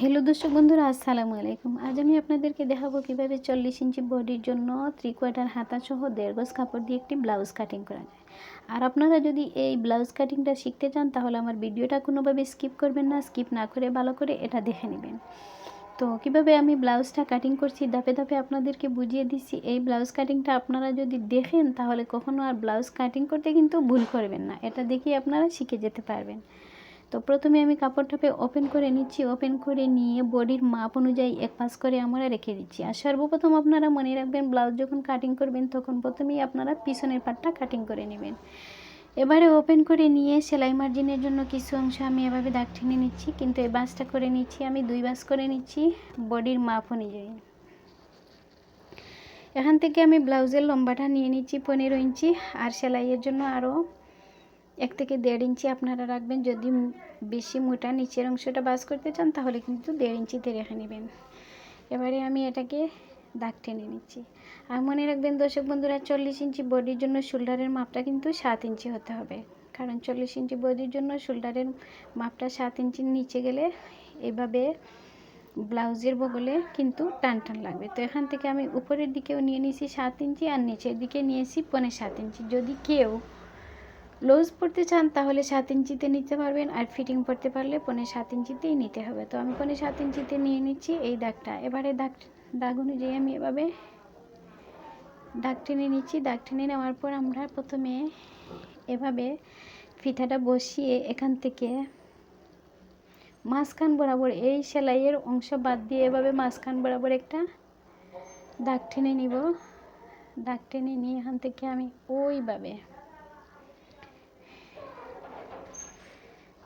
Hello দর্শক বন্ধুরা, আসসালামু আলাইকুম। আজ আমি আপনাদেরকে দেখাবো কীভাবে চল্লিশ ইঞ্চি বডির জন্য থ্রি কোয়ার্টার হাতা সহ দেড় গজ কাপড় দিয়ে একটি ব্লাউজ কাটিং করা যায়। আর আপনারা যদি এই ব্লাউজ কাটিংটা শিখতে চান, তাহলে আমার ভিডিওটা কোনোভাবে স্কিপ করবেন না স্কিপ না করে ভালো করে এটা দেখে নেবেন। তো কীভাবে আমি ব্লাউজটা কাটিং করছি, ধাপে ধাপে আপনাদেরকে বুঝিয়ে দিচ্ছি। এই ব্লাউজ কাটিংটা আপনারা যদি দেখেন, তাহলে কখনো আর ব্লাউজ কাটিং করতে কিন্তু ভুল করবেন না। এটা দেখেই আপনারা শিখে যেতে পারবেন। তো প্রথমে আমি কাপড়টাকে ওপেন করে নিচ্ছি ওপেন করে নিয়ে বডির মাপ অনুযায়ী এক পাশ করে আমরা রেখে দিচ্ছি। আর সর্বপ্রথম আপনারা মনে রাখবেন ব্লাউজ যখন কাটিং করবেন, তখন প্রথমেই আপনারা পিছনের পাটটা কাটিং করে নেবেন। এবারে ওপেন করে নিয়ে সেলাই মার্জিনের জন্য কিছু অংশ আমি এভাবে দাগ টেনে নিচ্ছি, কিন্তু এই বাসটা করে নিচ্ছি আমি, দুই বাস করে নিচ্ছি বডির মাপ অনুযায়ী। এখান থেকে আমি ব্লাউজের লম্বাটা নিয়ে নিচ্ছি পনেরো ইঞ্চি, আর সেলাইয়ের জন্য আরও এক থেকে দেড় ইঞ্চি আপনারা রাখবেন। যদি বেশি মোটা নিচের অংশটা বাস করতে চান, তাহলে কিন্তু দেড় ইঞ্চিতে রেখে নেবেন। এবারে আমি এটাকে দাগ টেনে নিচ্ছি। আর মনে রাখবেন দর্শক বন্ধুরা, চল্লিশ ইঞ্চি বডির জন্য শোল্ডারের মাপটা কিন্তু সাত ইঞ্চি হতে হবে। কারণ চল্লিশ ইঞ্চি বডির জন্য শোল্ডারের মাপটা সাত ইঞ্চির নিচে গেলে এভাবে ব্লাউজের বগলে কিন্তু টান টান লাগবে। তো এখান থেকে আমি উপরের দিকেও নিয়ে নিয়েছি সাত ইঞ্চি আর নিচের দিকে নিয়েছি পনে সাত ইঞ্চি। যদি কেউ লুজ পড়তে চান, তাহলে সাত ইঞ্চিতে নিতে পারবেন আর ফিটিং পড়তে পারলে পনে সাত ইঞ্চিতেই নিতে হবে। তো আমি পনে সাত ইঞ্চিতে নিয়ে নিচ্ছি এই দাগটা। এবারে দাগ দাগ অনুযায়ী আমি এভাবে দাগ টেনে নিচ্ছি। দাগ টেনে নেওয়ার পর আমরা প্রথমে এভাবে ফিতাটা বসিয়ে এখান থেকে মাঝখান বরাবর, এই সেলাইয়ের অংশ বাদ দিয়ে এভাবে মাঝখান বরাবর একটা দাগ টেনে নিব। দাগ টেনে নিয়ে এখান থেকে আমি ওইভাবে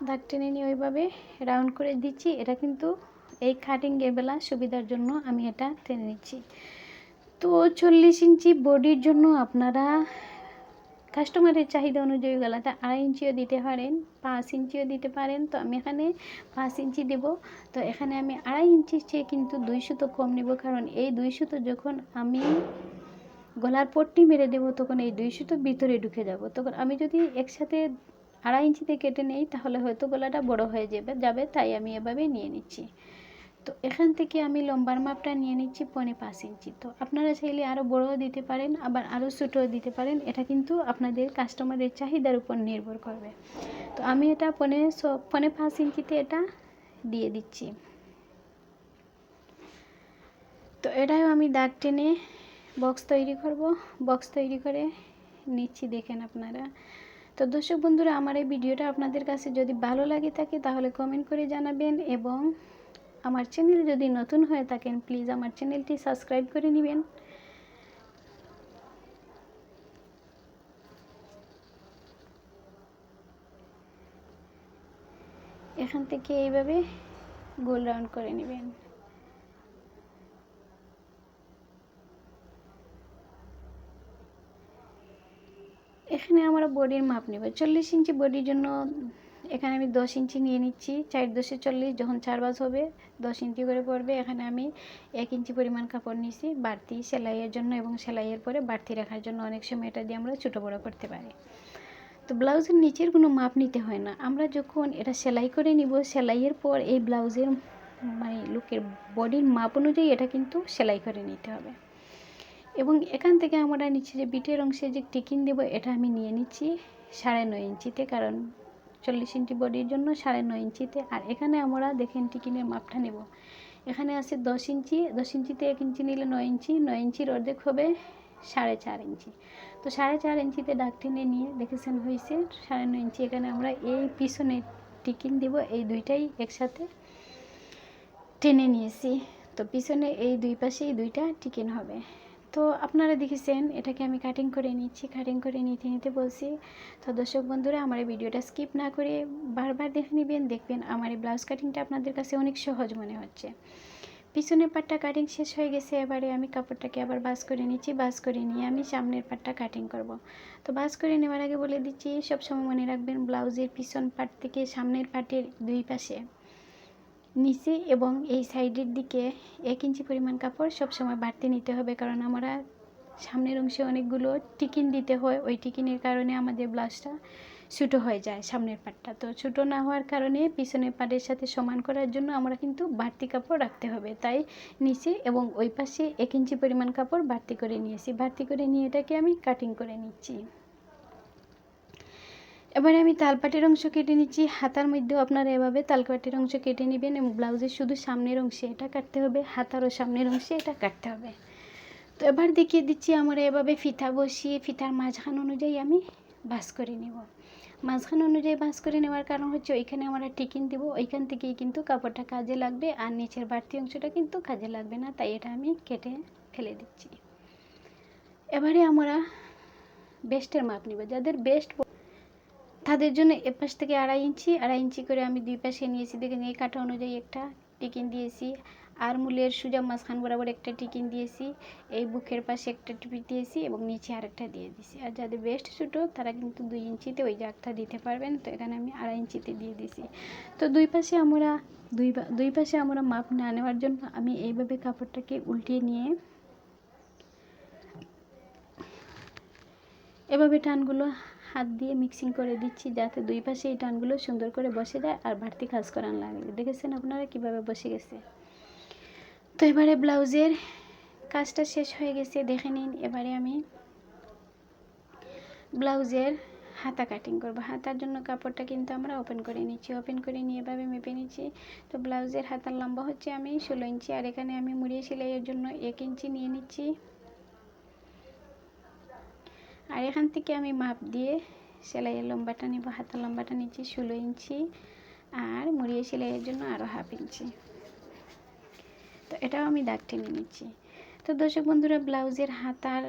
দাগ টেনে নিয়ে ওইভাবে রাউন্ড করে দিচ্ছি। এটা কিন্তু এই কাটিংয়ের বেলা সুবিধার জন্য আমি এটা টেনে নিচ্ছি। তো চল্লিশ ইঞ্চি বডির জন্য আপনারা কাস্টমারের চাহিদা অনুযায়ী গলাটা আড়াই ইঞ্চিও দিতে পারেন, পাঁচ ইঞ্চিও দিতে পারেন। তো আমি এখানে পাঁচ ইঞ্চি দেব। তো এখানে আমি আড়াই ইঞ্চির চেয়ে কিন্তু দুই সুতো কম নেব। কারণ এই দুই সুতো যখন আমি গলার পট্টি মেরে দেবো, তখন এই দুই সুতো ভিতরে ঢুকে যাব। তখন আমি যদি একসাথে আড়াই ইঞ্চিতে কেটে নেই, তাহলে হয়তো গলাটা বড় হয়ে যাবে যাবে, তাই আমি এভাবে নিয়ে নিচ্ছি। তো এখান থেকে আমি লম্বার মাপটা নিয়ে নিচ্ছি পনে পাঁচ ইঞ্চি। তো আপনারা চাইলে আরও বড়ও দিতে পারেন, আবার আরও ছোটও দিতে পারেন, এটা কিন্তু আপনাদের কাস্টমারের চাহিদার উপর নির্ভর করবে। তো আমি এটা পনে পনে পাঁচ ইঞ্চিতে এটা দিয়ে দিচ্ছি। তো এটাও আমি দাগ টেনে বক্স তৈরি করব বক্স তৈরি করে নিচ্ছি, দেখেন আপনারা। তো দর্শক বন্ধুরা, আমার এই ভিডিওটা আপনাদের কাছে যদি ভালো লাগে থাকে, তাহলে কমেন্ট করে জানাবেন এবং আমার চ্যানেল যদি নতুন হয়ে থাকেন প্লিজ আমার চ্যানেলটি সাবস্ক্রাইব করে নেবেন। এখান থেকে এইভাবে গোল রাউন্ড করে নেবেন। এখানে আমরা বডির মাপ নেব। চল্লিশ ইঞ্চি বডির জন্য এখানে আমি দশ ইঞ্চি নিয়ে নিচ্ছি। চার দশে চল্লিশ যখন চার বাস হবে, দশ ইঞ্চি করে পড়বে। এখানে আমি এক ইঞ্চি পরিমাণ কাপড় নিয়েছি বাড়তি সেলাইয়ের জন্য এবং সেলাইয়ের পরে বাড়তি রাখার জন্য অনেক সময় এটা দিয়ে আমরা ছোটো বড়ো করতে পারি। তো ব্লাউজের নিচের কোনো মাপ নিতে হয় না। আমরা যখন এটা সেলাই করে নিব, সেলাইয়ের পর এই ব্লাউজের মানে লোকের বডির মাপ অনুযায়ী এটা কিন্তু সেলাই করে নিতে হবে। এবং এখান থেকে আমরা নিচে যে বিটের অংশে যে টিকিন দেব, এটা আমি নিয়ে নিচ্ছি সাড়ে নয় ইঞ্চিতে, কারণ চল্লিশ ইঞ্চি বডির জন্য সাড়ে নয় ইঞ্চিতে। আর এখানে আমরা দেখেন টিকিনের মাপটা নেব। এখানে আছে দশ ইঞ্চি, দশ ইঞ্চিতে এক ইঞ্চি নিলে নয় ইঞ্চি, নয় ইঞ্চির অর্ধেক হবে সাড়ে চার ইঞ্চি। তো সাড়ে চার ইঞ্চিতে ডাক টেনে নিয়ে দেখেছেন হয়েছে সাড়ে নয় ইঞ্চি এখানে আমরা এই পিছনে টিকিন দেব, এই দুইটাই একসাথে টেনে নিয়েছি। তো পিছনে এই দুই পাশেই দুইটা টিকিন হবে। তো আপনারা দেখেছেন, এটাকে আমি কাটিং করে নিচ্ছি কাটিং করে নিতে নিতে বলছি। তো দর্শক বন্ধুরা, আমার এই ভিডিওটা স্কিপ না করে বারবার দেখে নেবেন। দেখবেন আমার এই ব্লাউজ কাটিংটা আপনাদের কাছে অনেক সহজ মনে হচ্ছে। পিছনের পাটটা কাটিং শেষ হয়ে গেছে, এবারে আমি কাপড়টাকে আবার বাস করে নিচ্ছি, বাস করে নিয়ে আমি সামনের পাটটা কাটিং করব। তো বাস করে নেওয়ার আগে বলে দিচ্ছি, সবসময় মনে রাখবেন ব্লাউজের পিছন পাট থেকে সামনের পাটের দুই পাশে। নিচে এবং এই সাইডের দিকে এক ইঞ্চি পরিমাণ কাপড় সবসময় বাড়তি নিতে হবে, কারণ আমরা সামনের অংশে অনেকগুলো টিকিন দিতে হয়। ওই টিকিনের কারণে আমাদের ব্লাউজটা ছোটো হয়ে যায় সামনের পাটটা। তো ছোটো না হওয়ার কারণে পিছনের পাটের সাথে সমান করার জন্য আমরা কিন্তু বাড়তি কাপড় রাখতে হবে। তাই নিচে এবং ওই পাশে এক ইঞ্চি পরিমাণ কাপড় বাড়তি করে নিয়েছি। বাড়তি করে নিয়ে এটাকে আমি কাটিং করে নিচ্ছি। এবারে আমি তালপাটের অংশ কেটে নিচ্ছি। হাতার মধ্যেও আপনারা এভাবে তালপাটের অংশ কেটে নেবেন এবং ব্লাউজের শুধু সামনের অংশে এটা কাটতে হবে, হাতারও সামনের অংশে এটা কাটতে হবে। তো এবার দেখিয়ে দিচ্ছি আমরা এভাবে ফিতা বসিয়ে, ফিতার মাঝখান অনুযায়ী আমি বাস করে নেব। মাঝখান অনুযায়ী বাস করে নেওয়ার কারণ হচ্ছে ওইখানে আমরা টিকিন দেবো, ওইখান থেকেই কিন্তু কাপড়টা কাজে লাগবে আর নিচের বাড়তি অংশটা কিন্তু কাজে লাগবে না, তাই এটা আমি কেটে ফেলে দিচ্ছি। এবারে আমরা বেস্টের মাপ নিব, যাদের বেস্ট তাদের জন্য এ পাশ থেকে আড়াই ইঞ্চি আড়াই ইঞ্চি করে আমি দুই পাশে নিয়েছি। দেখেন, এই কাটা অনুযায়ী একটা টিকিন দিয়েছি। আর মূলের সুজা মাঝখান বরাবর একটা টিকিন দিয়েছি। এই বুকের পাশে একটা টিপি দিয়েছি এবং নিচে আরেকটা দিয়ে দিয়েছি। আর যাদের বেস্ট ছোটো, তারা কিন্তু দুই ইঞ্চিতে ওই জাগটা দিতে পারবেন। তো এখানে আমি আড়াই ইঞ্চিতে দিয়ে দিয়েছি। তো দুই পাশে আমরা, দুই দুই পাশে আমরা মাপ না নেওয়ার জন্য আমি এইভাবে কাপড়টাকে উল্টিয়ে নিয়ে এভাবে টানগুলো হাত দিয়ে মিক্সিং করে দিচ্ছি যাতে দুই পাশে এই টানগুলো সুন্দর করে বসে যায় আর বাড়তি কাজ করার লাগে। দেখেছেন আপনারা কীভাবে বসে গেছে? তো এবারে ব্লাউজের কাজটা শেষ হয়ে গেছে, দেখে নিন। এবারে আমি ব্লাউজের হাতা কাটিং করব। হাতার জন্য কাপড়টা কিন্তু আমরা ওপেন করে নিচ্ছি। ওপেন করে নিয়ে এভাবে মেপে নিচ্ছি। তো ব্লাউজের হাতার লম্বা হচ্ছে আমি ষোলো ইঞ্চি, আর এখানে আমি মুড়িয়ে সেলাইয়ের জন্য এক ইঞ্চি নিয়ে নিচ্ছি। আর এখান থেকে আমি মাপ দিয়ে সেলাইয়ের লম্বাটা নিব, হাতের লম্বাটা নিচ্ছি ষোলো ইঞ্চি আর মুড়িয়ে সেলাইয়ের জন্য আরও হাফ ইঞ্চি। তো এটাও আমি দাগ টেনে নিচ্ছি। তো দর্শক বন্ধুরা, ব্লাউজের হাতার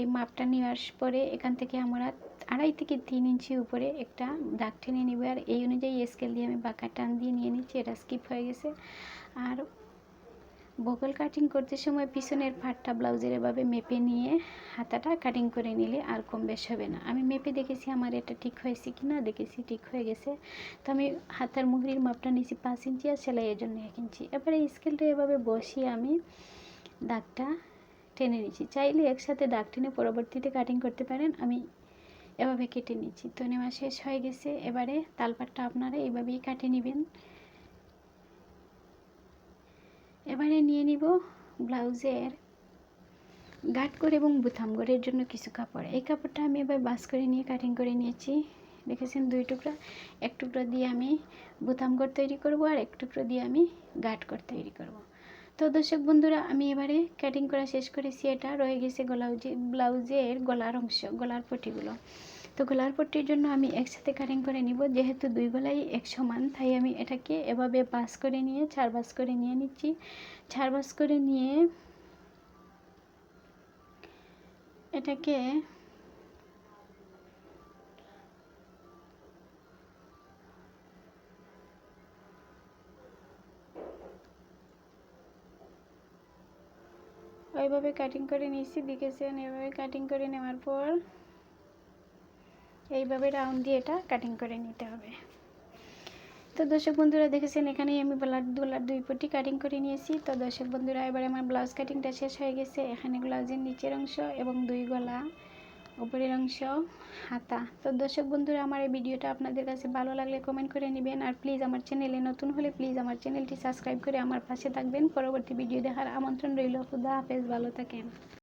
এই মাপটা নেওয়ার পরে এখান থেকে আমরা আড়াই থেকে তিন ইঞ্চি উপরে একটা দাগ টেনে নিব। আর এই অনুযায়ী স্কেল দিয়ে আমি বাঁকা টান দিয়ে নিয়ে নিচ্ছি, এটা স্কিপ হয়ে গেছে। আর বগল কাটিং করতে সময় পিছনের ফাটটা ব্লাউজের এভাবে মেপে নিয়ে হাতাটা কাটিং করে নিলে আর কম বেশ হবে না। আমি মেপে দেখেছি আমার এটা ঠিক হয়েছে কি না, দেখেছি ঠিক হয়ে গেছে। তো আমি হাতার মুহুরির মাপটা নিয়েছি পাঁচ ইঞ্চি আর সেলাইয়ের জন্য এক ইঞ্চি। এবারে স্কেলটা এভাবে বসিয়ে আমি দাগটা টেনে নিচ্ছি চাইলে একসাথে দাগ টেনে পরবর্তীতে কাটিং করতে পারেন। আমি এভাবে কেটে নিচ্ছি তো নেওয়া শেষ হয়ে গেছে। এবারে তালপাটটা আপনারা এইভাবেই কাটে নেবেন। এবারে নিয়ে নিব ব্লাউজের করে এবং বুথাম গড়ের জন্য কিছু কাপড়। এই কাপড়টা আমি এবার বাস করে নিয়ে কাটিং করে নিয়েছি। দেখেছেন দুই টুকরা? এক টুকরো দিয়ে আমি বুতাম গড় তৈরি করব আর এক টুকরো দিয়ে আমি গাট করে তৈরি করব। তো দর্শক বন্ধুরা, আমি এবারে কাটিং করা শেষ করেছি। এটা রয়ে গেছে ব্লাউজে ব্লাউজের গলার অংশ, গলার পটিগুলো। তো গলার পট্টির জন্য আমি একসাথে কাটিং করে নিব। যেহেতু দুই গলাই এক সমান, তাই আমি এটাকে এভাবে বাস করে নিয়ে, চার বাস করে নিয়ে নিচ্ছি। চার বাস করে নিয়ে এটাকে ওইভাবে কাটিং করে নিচ্ছি দেখেছেন? এভাবে কাটিং করে নেওয়ার পর এইভাবে রাউন্ড দিয়ে এটা কাটিং করে নিতে হবে। তো দর্শক বন্ধুরা দেখেছেন, এখানেই আমি দুলার দুই পটি কাটিং করে নিয়েছি। তো দর্শক বন্ধুরা, এবার আমার ব্লাউজ কাটিংটা শেষ হয়ে গেছে। এখানে ব্লাউজের নিচের অংশ এবং দুই গলা, উপরের অংশ, হাতা। তো দর্শক বন্ধুরা, আমার এই ভিডিওটা আপনাদের কাছে ভালো লাগলে কমেন্ট করে নেবেন। আর প্লিজ আমার চ্যানেলে নতুন হলে প্লিজ আমার চ্যানেলটি সাবস্ক্রাইব করে আমার পাশে থাকবেন। পরবর্তী ভিডিও দেখার আমন্ত্রণ রইল। খুদা হাফেজ, ভালো থাকেন।